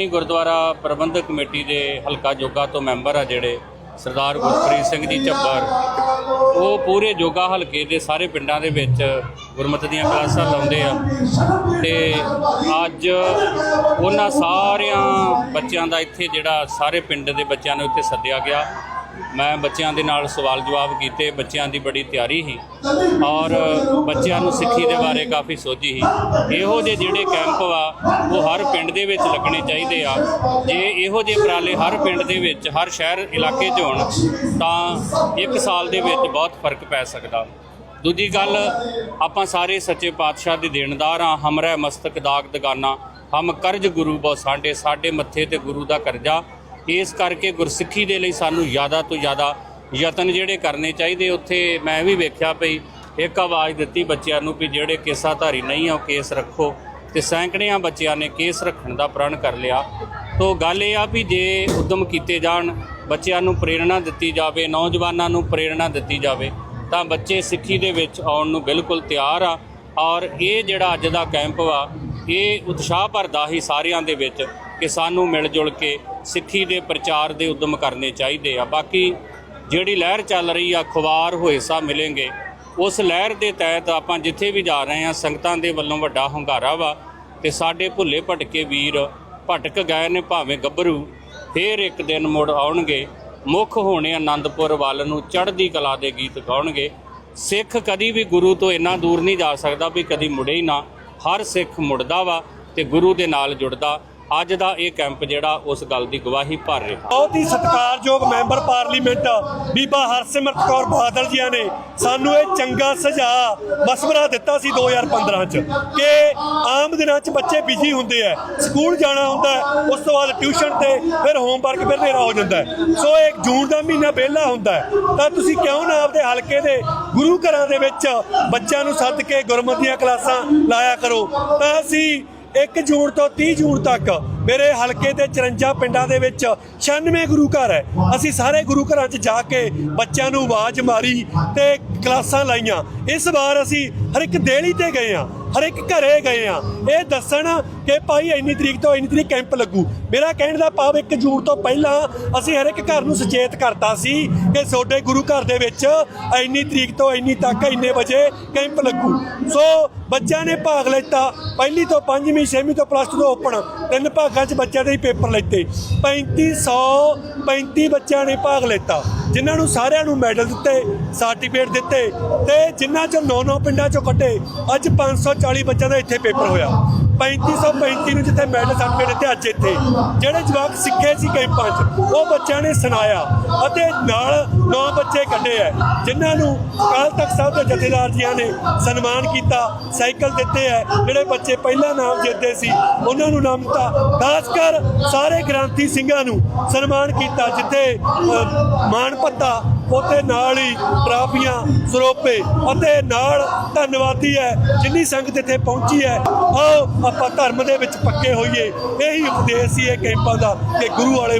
ਸ਼੍ਰੋਮਣੀ ਗੁਰਦੁਆਰਾ ਪ੍ਰਬੰਧਕ committee ਦੇ ਹਲਕਾ ਜੋਗਾ ਤੋਂ ਮੈਂਬਰ ਆ ਜਿਹੜੇ ਸਰਦਾਰ ਗੁਰਪ੍ਰੀਤ ਸਿੰਘ ਜੀ ਝੱਬਰ, ਉਹ ਪੂਰੇ ਜੋਗਾ ਹਲਕੇ ਦੇ ਸਾਰੇ ਪਿੰਡਾਂ ਦੇ ਵਿੱਚ ਗੁਰਮਤਿ ਦੀਆਂ ਕਲਾਸਾਂ ਲਾਉਂਦੇ ਆ। ਤੇ ਅੱਜ ਉਹਨਾਂ ਸਾਰਿਆਂ ਬੱਚਿਆਂ ਦਾ ਇੱਥੇ ਜਿਹੜਾ ਸਾਰੇ ਪਿੰਡ ਦੇ ਬੱਚਿਆਂ ਨੂੰ ਇੱਥੇ ਸੱਦਿਆ ਗਿਆ। ਮੈਂ ਬੱਚਿਆਂ ਦੇ ਨਾਲ ਸਵਾਲ ਜਵਾਬ ਕੀਤੇ, ਬੱਚਿਆਂ ਦੀ ਬੜੀ ਤਿਆਰੀ ਸੀ ਔਰ ਬੱਚਿਆਂ ਨੂੰ ਸਿੱਖੀ ਦੇ ਬਾਰੇ ਕਾਫੀ ਸੋਝੀ ਸੀ। ਇਹੋ ਜਿਹੇ ਜਿਹੜੇ ਕੈਂਪ ਵਾ, ਉਹ ਹਰ ਪਿੰਡ ਦੇ ਵਿੱਚ ਲੱਗਣੇ ਚਾਹੀਦੇ ਆ। ਜੇ ਇਹੋ ਜਿਹੇ ਉਪਰਾਲੇ ਹਰ ਪਿੰਡ ਦੇ ਵਿੱਚ, ਹਰ ਸ਼ਹਿਰ ਇਲਾਕੇ 'ਚ ਹੋਣ, ਤਾਂ ਇੱਕ ਸਾਲ ਦੇ ਵਿੱਚ ਬਹੁਤ ਫ਼ਰਕ ਪੈ ਸਕਦਾ। ਦੂਜੀ ਗੱਲ, ਆਪਾਂ ਸਾਰੇ ਸੱਚੇ ਪਾਤਸ਼ਾਹ ਦੇ ਦੇਣਦਾਰ ਆ ਹਮਰਾ ਮਸਤਕ ਦਾਗ ਦਗਾਨਾ। ਹਮ ਕਰਜ ਗੁਰੂ ਬੋ ਸਾਡੇ ਸਾਡੇ ਮੱਥੇ ਤੇ ਗੁਰੂ ਦਾ ਕਰਜ਼ਾ। ਇਸ ਕਰਕੇ ਗੁਰਸਿੱਖੀ ਦੇ ਲਈ ਸਾਨੂੰ ਜ਼ਿਆਦਾ ਤੋਂ ਜ਼ਿਆਦਾ ਯਤਨ ਜਿਹੜੇ ਕਰਨੇ ਚਾਹੀਦੇ। ਉੱਥੇ ਮੈਂ ਵੀ ਵੇਖਿਆ ਭਈ ਇੱਕ ਆਵਾਜ਼ ਦਿੱਤੀ ਬੱਚਿਆਂ ਨੂੰ ਵੀ ਜਿਹੜੇ ਕੇਸਾਧਾਰੀ ਨਹੀਂ ਆ, ਉਹ ਕੇਸ ਰੱਖੋ ਤੇ ਸੈਂਕੜਿਆਂ ਬੱਚਿਆਂ ਨੇ ਕੇਸ ਰੱਖਣ ਦਾ ਪ੍ਰਣ ਕਰ ਲਿਆ। ਤੋਂ ਗੱਲ ਇਹ ਆ ਵੀ ਜੇ ਉਦਮ ਕੀਤੇ ਜਾਣ, ਬੱਚਿਆਂ ਨੂੰ ਪ੍ਰੇਰਣਾ ਦਿੱਤੀ ਜਾਵੇ, ਨੌਜਵਾਨਾਂ ਨੂੰ ਪ੍ਰੇਰਣਾ ਦਿੱਤੀ ਜਾਵੇ, ਤਾਂ ਬੱਚੇ ਸਿੱਖੀ ਦੇ ਵਿੱਚ ਆਉਣ ਨੂੰ ਬਿਲਕੁਲ ਤਿਆਰ ਆ। ਔਰ ਇਹ ਜਿਹੜਾ ਅੱਜ ਦਾ ਕੈਂਪ ਵਾ ਇਹ ਉਤਸ਼ਾਹ ਭਰਦਾ ਹੀ ਸਾਰਿਆਂ ਦੇ ਵਿੱਚ ਕਿ ਸਾਨੂੰ ਮਿਲ ਜੁਲ ਕੇ ਸਿੱਖੀ ਦੇ ਪ੍ਰਚਾਰ ਦੇ ਉਦਮ ਕਰਨੇ ਚਾਹੀਦੇ ਆ। ਬਾਕੀ ਜਿਹੜੀ ਲਹਿਰ ਚੱਲ ਰਹੀ ਆ ਖੁਆਰ ਹੋਏ ਸਾ ਮਿਲेंगे ਉਸ ਲਹਿਰ ਦੇ ਤਹਿਤ ਆਪਾਂ ਜਿੱਥੇ ਵੀ ਜਾ ਰਹੇ ਹਾਂ ਸੰਗਤਾਂ ਦੇ ਵੱਲੋਂ ਵੱਡਾ ਹੁੰਗਾਰਾ ਵਾ ਤੇ ਸਾਡੇ ਭੁੱਲੇ ਭਟਕੇ ਵੀਰ ਭਟਕ ਗਏ ਨੇ, ਭਾਵੇਂ ਗੱਭਰੂ ਫੇਰ ਇੱਕ ਦਿਨ ਮੁੜ ਆਉਣਗੇ। ਮੁੱਖ ਹੋਣੇ ਆਨੰਦਪੁਰ ਵੱਲ ਨੂੰ ਚੜ੍ਹਦੀ ਕਲਾ ਦੇ ਗੀਤ ਗਾਉਣਗੇ। ਸਿੱਖ ਕਦੀ ਵੀ ਗੁਰੂ ਤੋਂ ਇੰਨਾ ਦੂਰ ਨਹੀਂ ਜਾ ਸਕਦਾ ਵੀ ਕਦੀ ਮੁੜੇ ਹੀ ਨਾ। ਹਰ ਸਿੱਖ ਮੁੜਦਾ ਵਾ ਤੇ ਗੁਰੂ ਦੇ ਨਾਲ ਜੁੜਦਾ। ਅੱਜ ਦਾ ਇਹ ਕੈਂਪ ਜਿਹੜਾ ਉਸ ਗੱਲ ਦੀ ਗਵਾਹੀ ਭਰ ਰਿਹਾ। ਬਹੁਤ ਹੀ ਸਤਿਕਾਰਯੋਗ ਮੈਂਬਰ ਪਾਰਲੀਮੈਂਟ ਬੀਬਾ ਹਰਸਿਮਰਤ ਕੌਰ ਬਾਦਲ ਜੀਆਂ ਨੇ ਸਾਨੂੰ ਇਹ ਚੰਗਾ ਸੁਝਾਅ ਮਸ਼ਵਰਾ ਦਿੱਤਾ ਸੀ 2015 ਚ ਕਿ ਆਮ ਦਿਨਾਂ ਚ ਬੱਚੇ ਬਿਜ਼ੀ ਹੁੰਦੇ ਆ, ਸਕੂਲ ਜਾਣਾ ਹੁੰਦਾ, ਉਸ ਤੋਂ ਬਾਅਦ ਟਿਊਸ਼ਨ ਤੇ, ਫਿਰ ਹੋਮਵਰਕ ਫਿਰ ਹਨੇਰਾ ਹੋ ਜਾਂਦਾ ਸੋ ਇੱਕ ਜੂਨ ਦਾ ਮਹੀਨਾ ਵਿਹਲਾ ਹੁੰਦਾ ਤਾਂ ਤੁਸੀਂ ਕਿਉਂ ਨਾ ਆਪਦੇ ਹਲਕੇ ਦੇ ਗੁਰੂ ਘਰਾਂ ਦੇ ਵਿੱਚ ਬੱਚਿਆਂ ਨੂੰ ਸੱਦ ਕੇ ਗੁਰਮਤਿ ਦੀਆਂ ਕਲਾਸਾਂ ਲਾਇਆ ਕਰੋ? ਤਾਂ ਅਸੀਂ 1 ਜੂਨ ਤੋਂ 30 ਜੂਨ ਤੱਕ ਮੇਰੇ ਹਲਕੇ ਦੇ 54 ਪਿੰਡਾਂ ਦੇ ਵਿੱਚ 96 ਗੁਰੂ ਘਰ ਹੈ। ਅਸੀਂ ਸਾਰੇ ਗੁਰੂ ਘਰਾਂ 'ਚ ਜਾ ਕੇ ਬੱਚਿਆਂ ਨੂੰ ਆਵਾਜ਼ ਮਾਰੀ ਤੇ ਕਲਾਸਾਂ ਲਾਈਆਂ। ਇਸ ਵਾਰ ਅਸੀਂ ਹਰ ਇੱਕ ਦੇਲੀ ਤੇ ਗਏ ਆ ਹਰ ਇੱਕ ਘਰੇ ਗਏ ਆ। ਇਹ ਦੱਸਣ ਕਿ ਭਾਈ ਇੰਨੀ ਤਰੀਕ ਤੋਂ ਇੰਨੀ ਤਰੀਕ ਕੈਂਪ ਲੱਗੂ। ਮੇਰਾ ਕਹਿਣ ਦਾ ਭਾਵ 1 ਜੂਨ ਤੋਂ ਪਹਿਲਾਂ ਅਸੀਂ ਹਰ ਇੱਕ ਘਰ ਨੂੰ ਸੁਚੇਤ ਕਰਤਾ ਸੀ ਕਿ ਤੁਹਾਡੇ ਗੁਰੂ ਘਰ ਦੇ ਵਿੱਚ ਇੰਨੀ ਤਰੀਕ ਤੋਂ ਇੰਨੀ ਤੱਕ ਇੰਨੇ ਵਜੇ ਕੈਂਪ ਲੱਗੂ। ਸੋ ਬੱਚਿਆਂ ਨੇ ਭਾਗ ਲਿੱਤਾ। ਪਹਿਲੀ ਤੋਂ ਪੰਜਵੀਂ, ਛੇਵੀਂ ਤੋਂ ਪਲੱਸ 2 ਤੋਂ ਓਪਨ ਤਿੰਨ ਭਾਗਾਂ 'ਚ ਬੱਚਿਆਂ ਦੇ ਹੀ ਪੇਪਰ ਲਿੱਤੇ। 3535 ਬੱਚਿਆਂ ਨੇ ਭਾਗ ਲਿੱਤਾ। ਜਿਨ੍ਹਾਂ ਨੂੰ ਸਾਰਿਆਂ ਨੂੰ ਮੈਡਲ ਦਿੱਤੇ ਸਰਟੀਫਿਕੇਟ ਦਿੱਤੇ ਤੇ ਜਿਨ੍ਹਾਂ 'ਚੋਂ 9-9 ਪਿੰਡਾਂ 'ਚੋਂ ਕੱਢੇ, ਅੱਜ 540 ਬੱਚਿਆਂ ਦਾ ਇੱਥੇ ਪੇਪਰ ਹੋਇਆ। 3535 ਨੂੰ ਜਿੱਥੇ ਮੈਡਲ ਸਰਟੀਫਿਕੇਟ ਦਿੱਤੇ ਅੱਜ ਇੱਥੇ। ਜਿਹੜੇ ਜਵਾਕ ਸਿੱਖੇ ਸੀ ਕੈਂਪਾਂ 'ਚ ਉਹ ਬੱਚਿਆਂ ਨੇ ਸੁਣਾਇਆ ਅਤੇ ਨਾਲ ਨੌ ਬੱਚੇ ਕੱਢੇ ਐ ਜਿਨ੍ਹਾਂ ਨੂੰ ਕੱਲ ਤਖ਼ਤ ਸਾਹਿਬ ਦੇ ਜਥੇਦਾਰ ਜੀਆਂ ਨੇ ਸਨਮਾਨ ਕੀਤਾ ਸਾਈਕਲ ਦਿੱਤੇ ਐ। ਜਿਹੜੇ ਬੱਚੇ ਪਹਿਲਾ ਨਾਮ ਜਿੱਤਦੇ ਸੀ ਉਹਨਾਂ ਨੂੰ ਨਾਮ ਦਿੱਤਾ ਖਾਸ ਕਰ ਸਾਰੇ ਗ੍ਰਾਂਥੀ ਸਿੰਘਾਂ ਨੂੰ ਸਨਮਾਨ ਕੀਤਾ ਜਿੱਥੇ ਅ, ਮਾਣ ਭੱਤਾ ਉਹਦੇ ਨਾਲ ਹੀ ਟਰਾਫੀਆਂ ਸਰੋਪੇ ਅਤੇ ਨਾਲ ਧੰਨਵਾਦੀ ਹੈ, ਜਿੰਨੀ ਸੰਗਤ ਇੱਥੇ ਪਹੁੰਚੀ ਹੈ। ਆਓ, ਆਪਾਂ ਧਰਮ ਦੇ ਵਿੱਚ ਪੱਕੇ ਹੋਈਏ। ਇਹੀ ਉਪਦੇਸ਼ ਸੀ ਇਹ ਕੈਂਪਾਂ ਦਾ ਕਿ ਗੁਰੂ ਵਾਲੇ